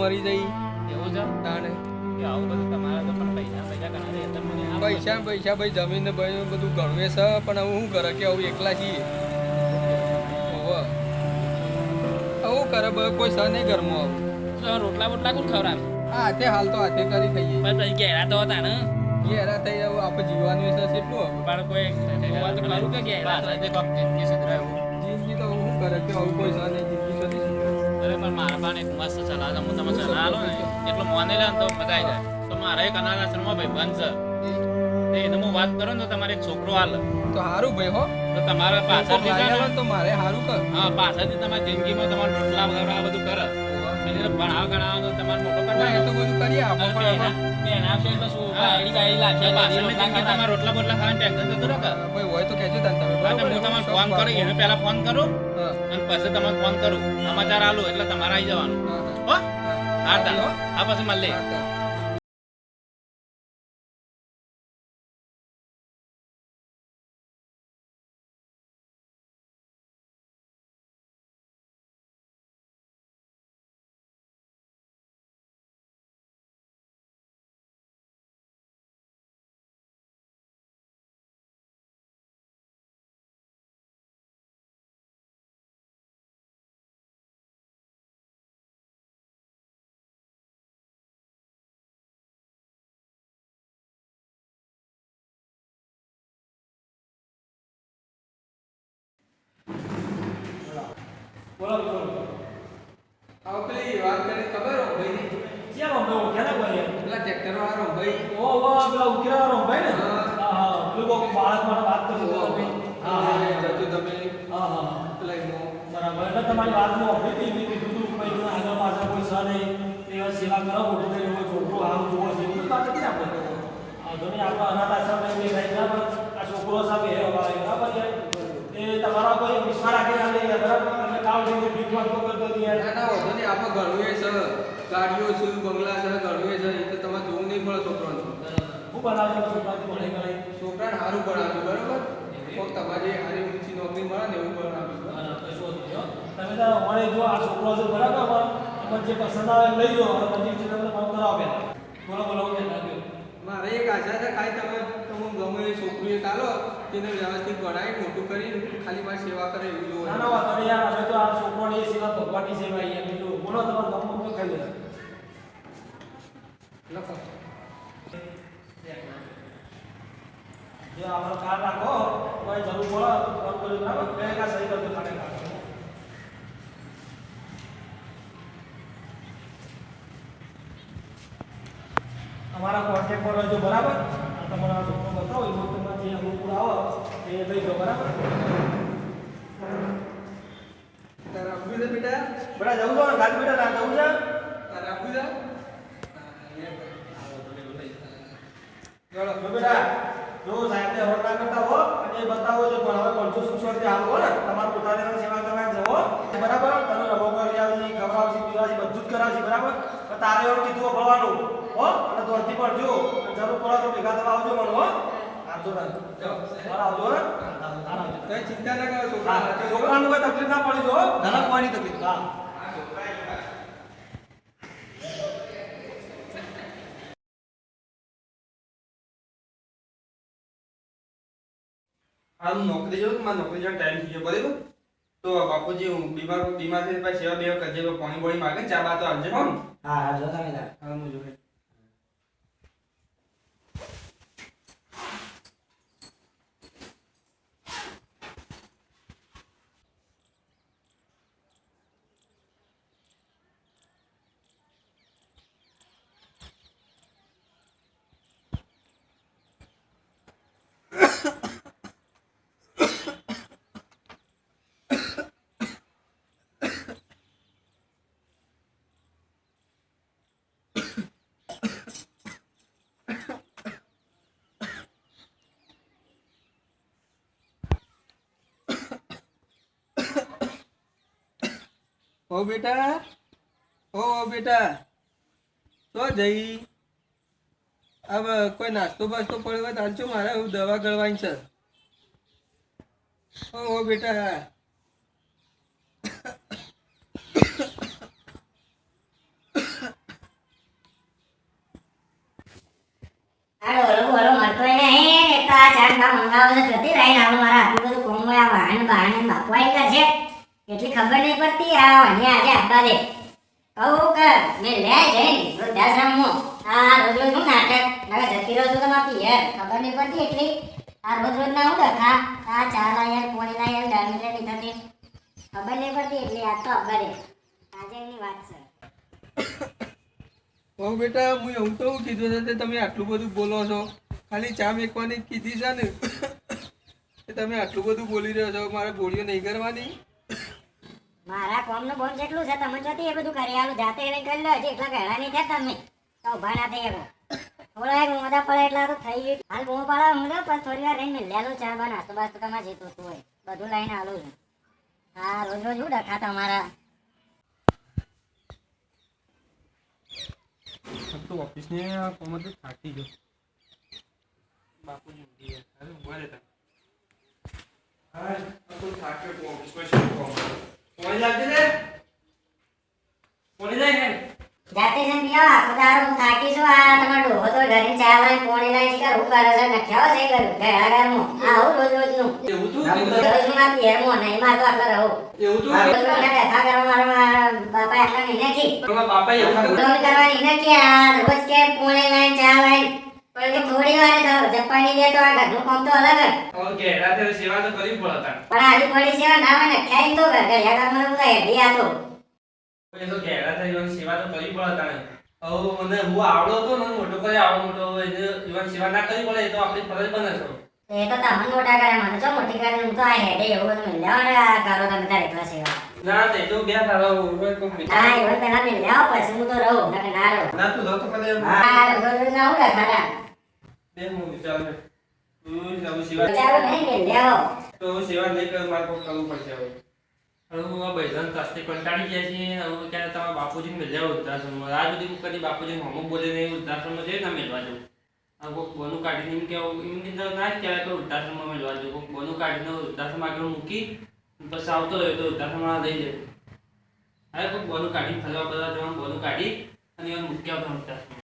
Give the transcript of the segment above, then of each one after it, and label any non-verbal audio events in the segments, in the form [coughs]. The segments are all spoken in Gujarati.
મરી જઈ. એવું છે? તાને કે આવું બધું તમારા તો પણ પૈસા પૈસા ભાઈ જમીન ને ભાઈ બધું ગણવે છે પણ હવે શું કરે કે આવું એકલા છીએ? આવું કરે ભાઈ કોઈ સર નહીં ઘરમાં હવે. રોટલા બોટલા કોણ ખવડાવે? હા હાથે હાલ તો હાથે કરી ખાઈએ. પણ પછી ઘેરા તો હતા ને. ઘેરા થઈ હવે આપણે જીવવાનું છે કેટલું? પણ કોઈ કે ઘેરા? જિંદગી તો શું કરે કે આવું કોઈ તો નહીં. સુધરે. પણ મારા બાને એક મસ્ત સલાહ છે. હું તમે સલાહ આલું ને એટલું મોને લે તો બતાવી જાય. તો મારા એક અનાથ ભાઈ છે એને હું વાત કરું ને તો તમારે એક છોકરો હાલ તો સારું ભાઈ હો. તો તમારા પાછળથી છે લાયા તો મારે સારું કર. હા પાછળથી તમારી જિંદગીમાં તમારું રોટલા વગર આ બધું કરે. એને ભણાવ ગણાવ તો તમારે મોટો ના, એ તો બધું કરી આપો પણ હવે. રોટલા બોટલા ખાવાની ટેન્શન તો રહે ભાઈ હોય તો કહેજો તને તમે હા, તમને ફોન કરું એને પહેલા ફોન કરું અને પછી તમને ફોન કરું. સમાચાર આલું એટલે તમારે આવી જવાનું. હા, હો. હા. પછી મળીએ. હા, હા. આવો પેલી વાત કરી ખબર હો ભાઈની? પેલા ટ્રેક્ટર વાળો ભાઈ હા, જતો તમે. પેલા એનો તમારી વાત હું અભી થી મેં કીધું તું ભાઈ તમે આગળ પાછળ કોઈ સર નહીં એ સેવા કરો મોટું થઈ એવો છોકરો આમ જોવો છે એવું વાત નથી ને આપણે આ ધોની આપણે અનાથ આશ્રમ નહીં બરાબર? આ છોકરો હે વાળે બરાબર એ તમારા કોઈ વિશ્વાસ રાખી ના લઈએ બરાબર? કામ થઈ ગયું ભીખ માંગતો કરતો હતી યાર. ના ના વાંધો નહીં. આપણે ઘણું એ છે. ગાડીઓ છે બંગલા છે ઘણું એ છે. એ તો તમારે જોવું નહીં પડે છોકરાને હું બનાવજો છોકરાથી ભણે ગણે છોકરાને સારું ભણાવ્યું બરાબર? કોક તમારી સારી ઊંચી નોકરી મળે ને એવું ભણાવ્યું તમે તો અમારે જો આ છોકરો છે બરાબર અમારે? જે પસંદ આવે લઈ જાઓ અને પછી છે તમને ફોન કરાવો બોલો બોલો હું મારે એક આશા છે ખાલી તમે તમે ગમે એ છોકરી ચાલો તેને વ્યવસ્થિત ભણાવી મોટું કરી ખાલી મારી સેવા કરે એવું જોવો. ના ના તમે નહીં યાર આ સેવા અહીંયા બીજું બોલો તમારું નામ તો ખાઈ દેજો લખો. જો આપણો કાર રાખો, કોઈ જરૂર પડે ફોન કરજો બરાબર બે કા સહી કરજો ખાલી કાર્ડ અમારા કોન્ટેક્ટ પર રહેજો, બરાબર? તમારા છોકરો બતાવો એ તમારે જે અનુકૂળ આવે એ લઈ જાઓ, બરાબર? બેટા બેટા જવું છો ને ગાડી બેટા ના જવું છે? આપવું છે ચલો જો બેટા જો સાહેબને હરણ ના કરતા હો અને બતાવો છો પણ હવે પાંચસો સુસોથી આવો ને તમારે પોતાની સેવા કરવા જવો બરાબર? તમે રબો કરી આવી ખવડાવશી પીવડાવશી બધું જ કરાવશી બરાબર? તારે એવું કીધું ભણવાનું હો? અને દોડતી પણ અને જરૂર પડે તો ભેગા થવા આવજો મને હો. હા, હા નોકરી જોઉં મારે નોકરી જવાનો ટાઈમ થઈ ગયો બરાબર તો બાપુજી હું બીમાર બીમાર થઈને પછી સેવા બેવા કરજે પાણી બોણી માગે ચા બા તો આવજે હો ને હા જો તમે હા હું જોઈ ઓ બેટા ઓ બેટા. તો જઈ. હવે કોઈ નાસ્તો બાસ્તો પડ્યો હોય તો મારે હું દવા ગળવાની છે. ઓ બેટા. મારા આટલું બધું કોમ વાહન બાહન બાપવાઈ કરશે એટલી ખબર નહીં પડતી આ વન્ય આજે આપવા દે કહું કે મેં લે જઈને વૃદ્ધાશ્રમમાં. આ રોજ રોજ હું નાટક. હવે જતી રહું છું તમારી યાર, ખબર નહીં પડતી એટલી. આ રોજ રોજ ના હું ડખા આ ચા લાયર પોણી લાયર ડાળીને નહીં થતી. ખબર નહીં પડતી એટલી, આ તો આપવા આજે એની વાત છે. [coughs] ઓ બેટા, હું એવું તો કીધું છે તમે આટલું બધું બોલો છો, ખાલી ચા મેકવાની કીધી છે ને. [coughs] તમે આટલું બધું બોલી રહ્યો છો, મારે ગોળીઓ નહીં કરવાની મારા કોમનું બોન જેટલું છે તમે જોતી એ બધું કરી આલું જાતે એને કરી લો હજી એટલા ગહેરા નહીં થયા તમે. તો ઊભા ના થઈ એવો થોડા એક મોદા પડે એટલા તો થઈ ગયું. હાલ બહુ પાડો હું પણ થોડી વાર રહીને લેલું ચા બા નાસ્તો બાસ્તો તમારે જે જોતું હોય. બધું લઈને આલું છું. હા રોજ રોજ હું ડખા તમારા? તો ઓફિસને કોમથી થાકી ગયો. બાપુજી ઊંઘી ગયા. અરે ઊભા રહેતા. હા, તો થાક્યો ઓફિસમાં શું કામ? પોણી લાગતી છે? પોણી જાય ને? જાતે છે પીવા આખો હું થાકી છું આ તમારો ડોહો તો ઘરે ચા લાવીને પોણી લાવી છે હું કરે છે નખ્યાઓ છે કરું ગહેરા ઘરમાં આ હું રોજ રોજનું એવું તું? રોજ હું મારા પિયરમાં નહીં મારતો આટલો રહું એવું તું? રોજ રોજ ના બેઠા કરવા મારા મારા બાપા નહીં એવું કરવાની ને આ રોજ કે પૂણે લાઈન ચા લાઈન પણ કે થોડી વાર તો જપાની દે તો આ ઘરનું કામ તો અલગ જ. ઘેરા થઈને સેવા તો કરવી પડે તારે. પણ આડી પડી સેવા ના હોય ને ખાઈને તો ઘર યાર મને બધા હેડી આતો એ તો ઘેરા થઈને ઈવન સેવા તો કરવી પડે તારે. હવે મને હું આવડો હતો ને મોટો કરે આવડો મોટો એને ઈવન સેવા ના કરવી પડે એ તો આપણી ફરજ બને છે એ તો તમને મોટા કરે મને તો મોટી કરે હું તો આ હેડે એવું બધું ને આ કરો તમે તારે એકલા સેવા ના તે તો બે તારા કોઈ મિત્ર. ના એવું પેલા મિલ્યા પછી હું તો રહું ના ના રહું ના તું રહો તો એમ. હા ના ઉડે ખાડા બે હું વિચારું છું. તું જાઉં સેવા વિચારો નહીં મિલ્યા તો હું સેવા નહીં કરું મારે કોઈ કરવું પડશે હવે. હવે હું આ કાસ્તે કંટાળી ગયા છીએ. હવે ક્યારે તમારા બાપુજીને મળ્યા વૃદ્ધાશ્રમમાં? આ સુધી હું કદી બાપુજીને હમું બોલે નહીં વૃદ્ધાશ્રમમાં જઈને ના મેળવા આ કોઈક બોનું કાઢીને એમ કેવું એમ કીધું ના જ કહેવાય તો વૃદ્ધાશ્રમમાં મેળવા બોનું કાઢીને વૃદ્ધાશ્રમ આગળ મૂકી પછી આવતો રહ્યો તો વૃદ્ધાશ્રમમાં લઈ જાય. હવે કોઈક બોનું કાઢીને ફરવા બધા જવાનું બોનું કાઢી અને એને મૂકી આવતા વૃદ્ધાશ્રમ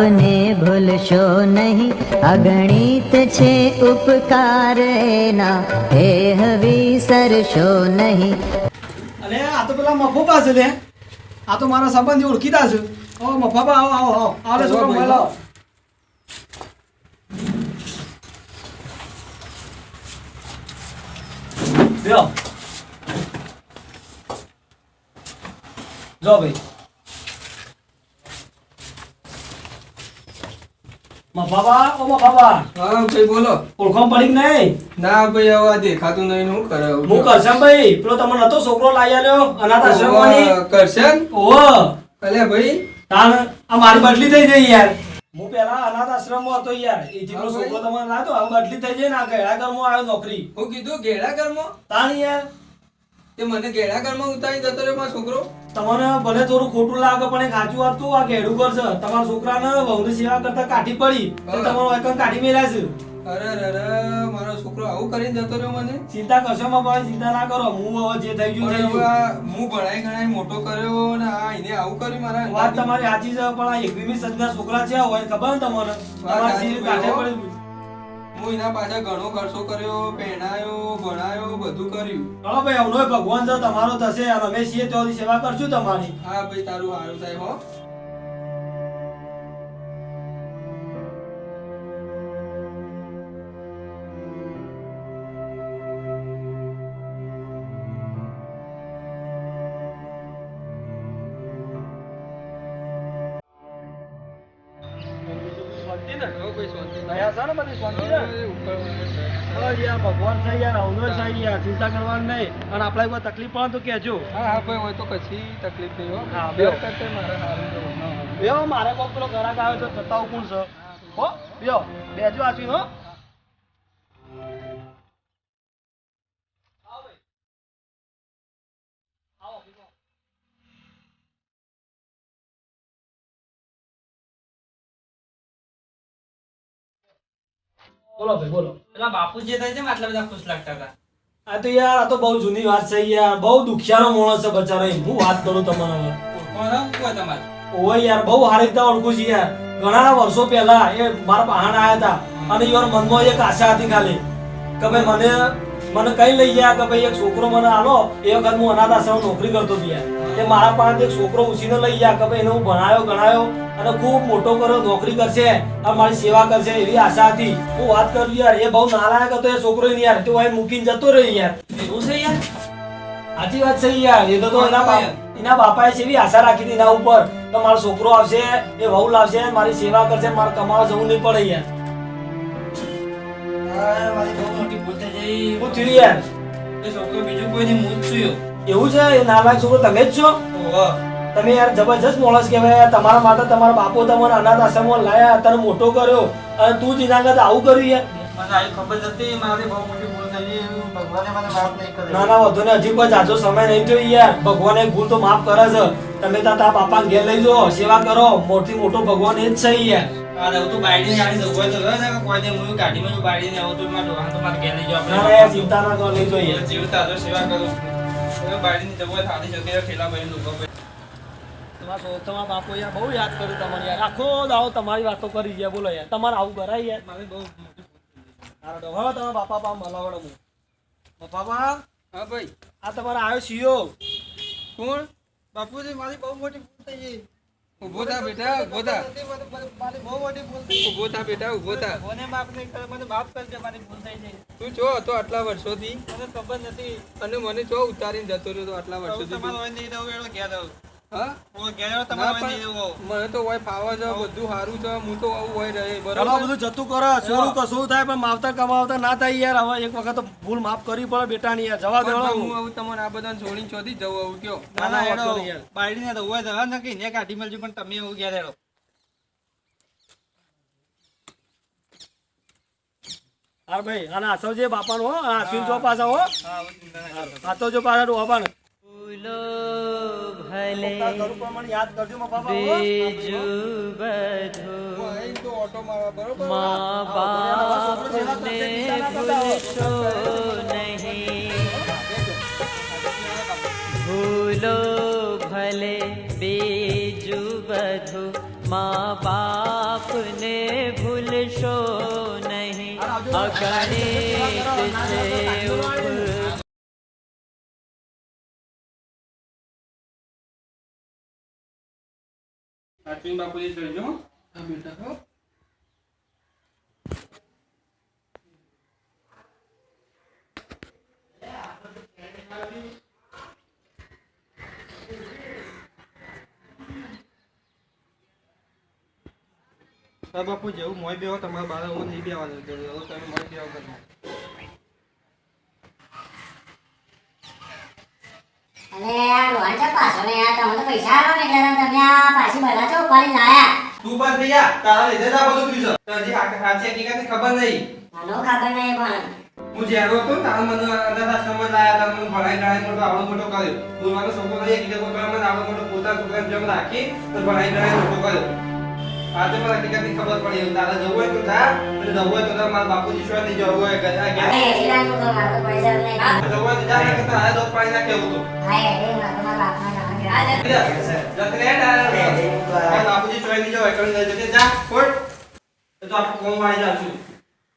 આપને ભૂલશો નહીં અગણિત છે ઉપકાર એના હે હવી સરશો નહીં અલે આ તો પેલા મફોબા છે લે આ તો મારા સંબંધી ઓળખીતા છે ઓ મફોબા આવો આવો આવો આલે છોકરો મળો લ્યો. જો ભાઈ. મફાબા ઓ મફાબા હા ભાઈ બોલો. ઓળખાણ પડી નહીં? ના ભાઈ હવે દેખાતું નહીં હું કરે હું કરશન ભાઈ? પેલો તમને નતો છોકરો લાવી આલ્યો અનાથ આશ્રમમાંથી. કરશન ઓહો. અલ્યા ભાઈ. તાન આ મારી બદલી થઈ ગઈ યાર. હું પેલા અનાથ આશ્રમમાં હતો યાર. એ પેલો છોકરો તમને લાવ્યો હવે બદલી થઈ જાય ને આ ઘરમાં આવ્યો નોકરી. હું કીધું ઘેડા ઘરમાં? તાણ યાર. તે મને ગેડા ઘરમાં ઉતારી જતો રહ્યો મારો છોકરો. તમને ભલે થોડું ખોટું લાગે પણ એક સાચું વાત આ ઘેડું કરશે તમારા છોકરાને વહુની સેવા કરતા કાઢી પડી તો તમારો એકમ કાઢી મેલ્યા છે? અરે અરે મારો છોકરો આવું કરીને જતો રહ્યો મને. ચિંતા કરશો માં ભાઈ ચિંતા ના કરો. હું હવે જે થઈ ગયું થઈ ગયું. હું ભણાઈ ગણાઈ મોટો કર્યો ને આ એને આવું કર્યું મારા વાત તમારી સાચી છે પણ આ એકવીમી સદના છોકરા છે હોય ખબર ને તમને? તમારા સાચી કાઢે. પડી. હું એના પાછળ ઘણો ખર્ચો કર્યો પહેણાયો ભણાયો બધું કર્યું. ચલો ભાઈ અવનો ભગવાન જો તમારો થશે અમે છીએ તો સેવા કરશું તમારી. હા ભાઈ તારું સારું થાય હો. ભગવાન છે યાર અવનો છે યાર ચિંતા કરવાની નહીં. અને આપણે કોઈ તકલીફ પડે તો કેજો હા હા ભાઈ હોય તો કશી તકલીફ નહીં હો. હા, બે. વખત મારે. મારે કોક પેલો ઘરાક આવે તો થતા કોણ છે? હો બેજો આચી હો. બોલો ભાઈ બોલો. પેલા બાપુ જે થાય છે આટલા બધા ખુશ લાગતા હતા. આ તો યાર આ તો બહુ જૂની વાત છે યાર. બહુ દુખિયારો માણસ છે બચારો. હું વાત કરું તમને? તમારે? ઓવે યાર બહુ હારી રીતે ઓળખું છું યાર. ઘણા વર્ષો પહેલા એ મારા પહાણ આવ્યા હતા અને યાર મનમાં એક આશા હતી ખાલી કે ભાઈ મને મને કઈ લઈ ગયા કે ભાઈ એક છોકરો મને આલો એ વખત હું અનાથ આશ્રમ નોકરી કરતો હતો યાર. તે મારા પાસે એક છોકરો ઉછીને લઈ ગયા કે ભાઈ એને હું ભણાયો ગણાયો અને ખૂબ મોટો કર્યો નોકરી કરશે અને મારી સેવા કરશે એવી આશા હતી. હું વાત કરું યાર એ બહુ નાલાયક હતો એ છોકરો યાર તે અહીં મૂકીને જતો રહ્યો યાર. એવું છે યાર? સાચી વાત છે યાર એ તો એના એના બાપાએ છે એવી આશા રાખી હતી એના ઉપર કે મારો છોકરો આવશે એ વહુ લાવશે મારી સેવા કરશે મારે કમાવા જવું નહીં પડે યાર. આ મારી બહુ મોટી ભૂલ થઈ જઈ શું થયું યાર? એ છોકરો બીજું કોઈની મૂળ છું એવું છે? એ નાલાયક છોકરો તમે જ છો? તમે યાર જબરજસ્ત માણસ કહેવાય. તમારા માટે તમારા બાપો તમારા અનાથ આશ્રમમાં લાયા તને મોટો કર્યો. અને તું જ એના કરતા આવું કર્યું યાર. મને આવી ખબર નથી મારી બહુ મોટી ભૂલ થઈ ભગવાને મને માફ નહીં કરે. ના ના વધુ ને હજી કોઈ જાજો સમય નહીં થયો યાર. ભગવાન ભૂલ તો માફ કરે છે. તમે તા બાપા ઘેર લઈ જાઓ સેવા કરો. મોટી મોટો ભગવાન એ જ છે યાર. તો બાયડી તો ને કોઈ દે હું બાયડી ને આવું તો મારે તો મારે ઘેર લઈ જાઓ ના ના ચિંતા ના કરો લઈ જાઓ જીવતા તો સેવા કરું. હવે બાયડી ની જવું હોય થાળી શકે ઠેલા ભાઈ. લોકો તમારા સો- તમારા બાપો યાર બહુ યાદ કર્યું તમારે યાર. આખો દાવો તમારી વાતો કરી ગયા બોલો યાર. તમારે આવું કરાય યાર. મારે બહુ તો હવે તમારા બાપા પા મલાવડો હું બાપા હા ભાઈ. આ તમારા આવ્યો સીઓ. કોણ? બાપુજી મારી બહુ મોટી ભૂલ થઈ ગઈ. ઊભો થા બેટા ઊભો થા. મારી બહુ મોટી ભૂલ થઈ ઊભો થા બેટા ઊભો થા. મને માફ નહીં કર મને માફ કરજે મારી ભૂલ થઈ ગઈ. તું છો તો આટલા વર્ષોથી. મને ખબર નથી. અને મને છો ઉતારીને જતો રહ્યો તો આટલા વર્ષોથી તમારો હોય નહીં એનો રહું હા હું ઘેર રહું. ના મને તો હોય ફાવા છે બધું સારું છે હું તો આવું હોય રહે બરાબર? બધું જતું કરો કશું થાય પણ માવતર કમાવતા ના થાય યાર હવે એક વખત તો ભૂલ માફ કરવી પડે બેટાની યાર જવા દેવા હું આવું તમને આ બધાને છોડીને ચોથી જવું આવું કયો? ના ના બાયડી ને તો હોય જવા ને કે એને કાઢી મળજો પણ તમે એવું ઘેર રહો હા ભાઈ અને આસવજે બાપાનો હો આ અશ્વિન પાછા હો. હા હું ચિંતા નહીં કરું. આ તો જો પાછા ડોહાબાને ફૂલો ભલે યાદ કરજો. બીજું બધું મા બાપને ભૂલશો નહીં ભૂલો ભલે બીજું બધું મા બાપને ભૂલશો નહીં અગણિત છે લક્ષ્મી બાપુજી ચડજો હા. બેટા હો, બાપુ, જેવું મોય બેવા તમારા બાળકો નહીં બેવા તમે મોય બેવા કરો અને આ રોહન છે પાછો ને યાર તમે તો પૈસા આલો ને એટલે તમે આ પાછી બધા છો ઉપાડી લાયા. તું પણ થઈ જા તારા લીધે જ આ બધું થયું છે. તો હજી આ સાચી હકીકતની ખબર નહીં. મને ખબર નહીં પણ. હું જ્યારે હતો તારા મને અનાથ આશ્રમમાં લાયા હતા મને ભણાઈ ગણાઈ મોટો આવડો મોટો કર્યો. બોલવાનો છોકરો નહીં હકીકત બોલવાનો મને આવડો મોટો પોતા છોકરાને જેમ રાખી તો ભણાઈ ગણાઈ મોટો કર્યો. આજે મને હકીકતની ખબર પડી. તારે જવું હોય તો જા અને જવું હોય તો તારા મારા બાપુજી શું નહીં જવું હોય આ અરે ઘેર. એડી તો મારે તો પૈસા નહીં જવું હોય તો જા નહીં તારે દો પાણી ના કેવું તો. હા એ મારે તમારા બાપના નામે ગયા છે. જત રે તારા મારા બાપુજી શું નહીં જવાય કરી જજે. જા કોટ તો આપ કોમ વાળી જાશું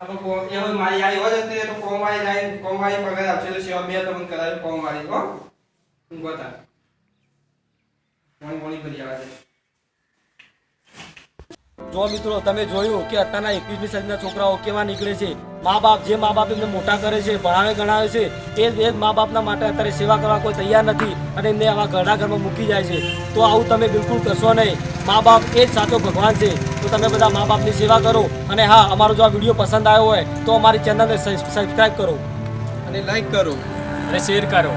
આપણે કોમ એ હોય મારી આઈ હોય તો તો કોમ વાળી જાય કોમ વાળી પગાર આપશે તો સેવા બે તમને કરાવી કોમ વાળી હો. હું બતા મોણી મોણી કરી આવે છે જો મિત્રો તમે જોયું કે અત્યારના એકવીસમી સદીના છોકરાઓ કેવા નીકળે છે? મા બાપ જે મા બાપ એમને મોટા કરે છે ભણાવે ગણાવે છે એ જ એ જ મા બાપના માટે અત્યારે સેવા કરવા કોઈ તૈયાર નથી અને એમને આવા ઘરડા ઘરમાં મૂકી જાય છે. તો આવું તમે બિલકુલ કરશો નહીં. મા બાપ એ જ સાચો ભગવાન છે. તો તમે બધા મા બાપની સેવા કરો. અને હા અમારો જો આ વીડિયો પસંદ આવ્યો હોય તો અમારી ચેનલને સબસ્ક્રાઈબ કરો. અને લાઈક કરો. અને શેર કરો.